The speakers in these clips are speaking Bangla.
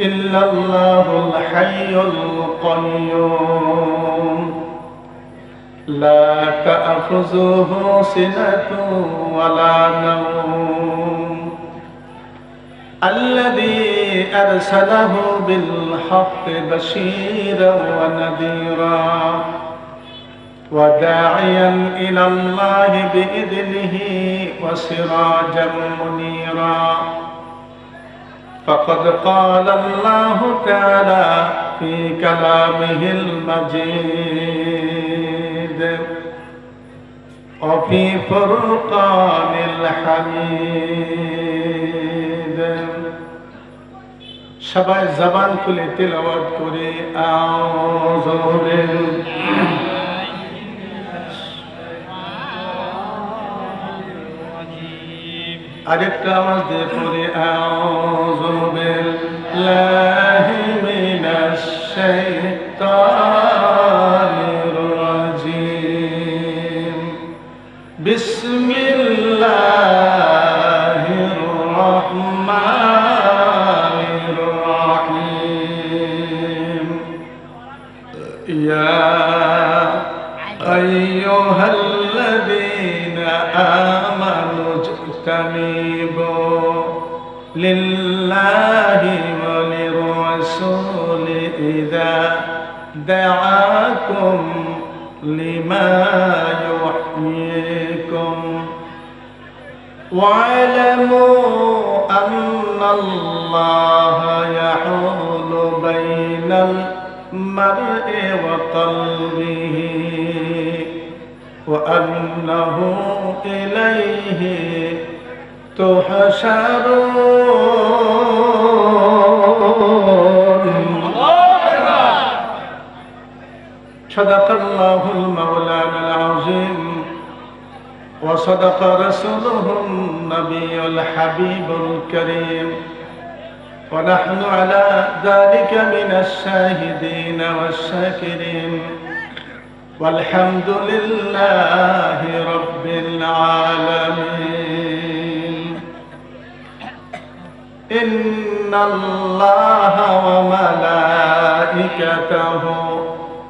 إلا الله الحي القيوم. لا تأخذه سنة ولا نوم. الذي أرسله بالحق بشيرا ونذيرا. وداعيا إلى الله بإذنه وسراجا منيرا. فقد قال الله تعالى في كلامه المجيد وفي فرقان الحميد সবাই জবান খুলে তিলাওয়াত করে আউযু বিল্লাহি আরেকটা আওয়াজ দিয়ে পড়ে আউযু لله وللرسول إذا دعاكم لما يحييكم. واعلموا أن الله يحول بين المرء وقلبه وأنه إليه تحشرون صدق الله المولانا العظيم وصدق رسوله النبي الحبيب الكريم. ونحن على ذلك من الشاهدين والشاكرين. والحمد لله رب العالمين. إن الله وملائكته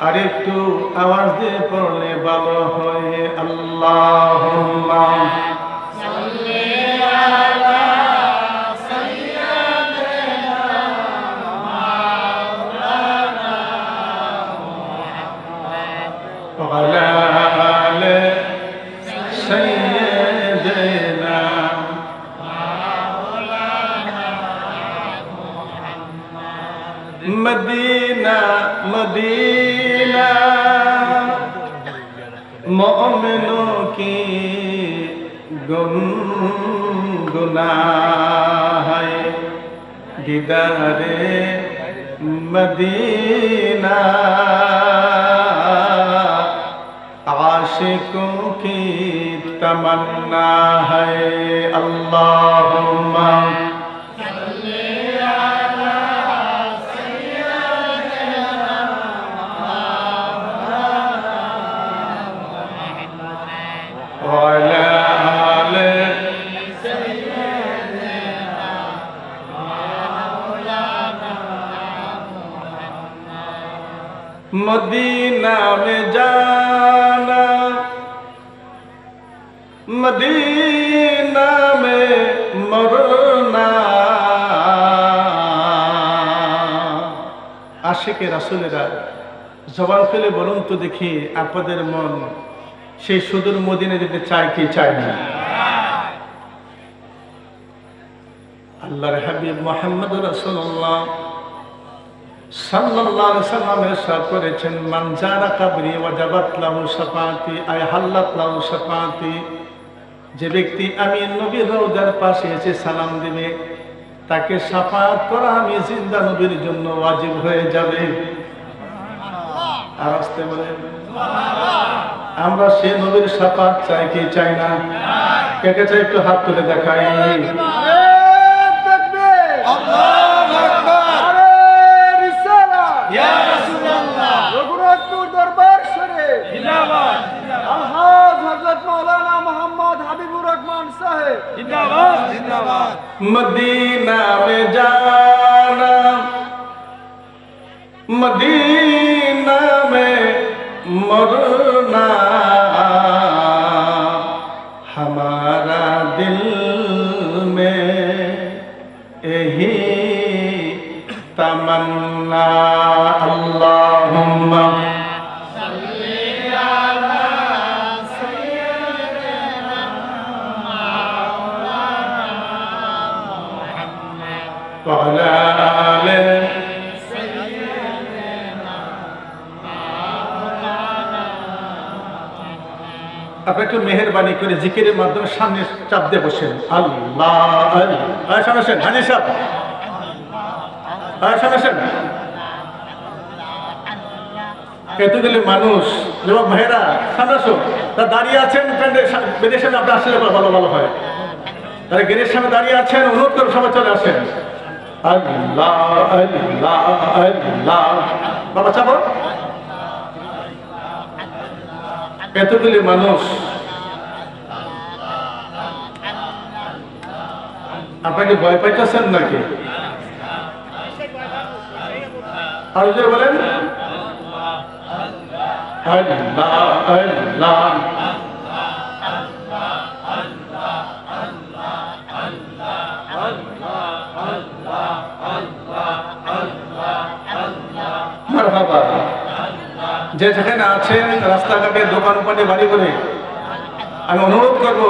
আরেকটু আওয়াজ দিয়ে পড়লে ভালো হয়। আল্লাহ মদিনা মদিনা মমিনো কি গুনগুনায় দিদারে মদিনা আশিকোं की तमन्ना है। अल्लाहुम्मा मदीना में जाना मदीना में मरना আশিকে রাসুলেরা জবান ফেলে বলুন তো দেখি আপনাদের মন সেই সুদূর মদিনে যেতে চায় কি চায় না আল্লাহর হাবিব মোহাম্মদ রাসূলুল্লাহ করেছেন যে ব্যক্তি আমি নবীর রওজার পাশে এসে সালাম দিবে, তাকে সাফাত করা আমি জিন্দা নবীর জন্য ওয়াজিব হয়ে যাবে। আর আসতে বলে, আমরা সে নবীর সাফাত চাই কি চাই না? কে কে চাই একটু হাত তুলে দেখাই। मदीना में जाना मदीना में मरना हमारा दिल में यही तमन्ना وعلى آله আপনি একটু মেহরবানি করে জিকিরের মাধ্যমে সামনে চাপ দিয়ে বসেন আল্লাহ আল্লাহ সামনে আসেন হানি সাহেব আয় সামনে আসেন এতগুলি মানুষ যুবক ভাইয়েরা সামনে আসো তা দাঁড়িয়ে আছেন বেদের সামনে আপনি আসলে ভালো ভালো হয় তারা গেটের সামনে দাঁড়িয়ে আছেন অনুরোধ করে সবাই চলে আসেন আল্লাহ আল্লাহ আল্লাহ বাবা চাপো এতগুলি মানুষ আপনাকে ভয় পাইতেছেন নাকি আর বলেন আল্লাহ আল্লাহ যে যেখানে আছেন রাস্তাঘাটে দোকান পাটে বাড়ি করে আমি অনুরোধ করব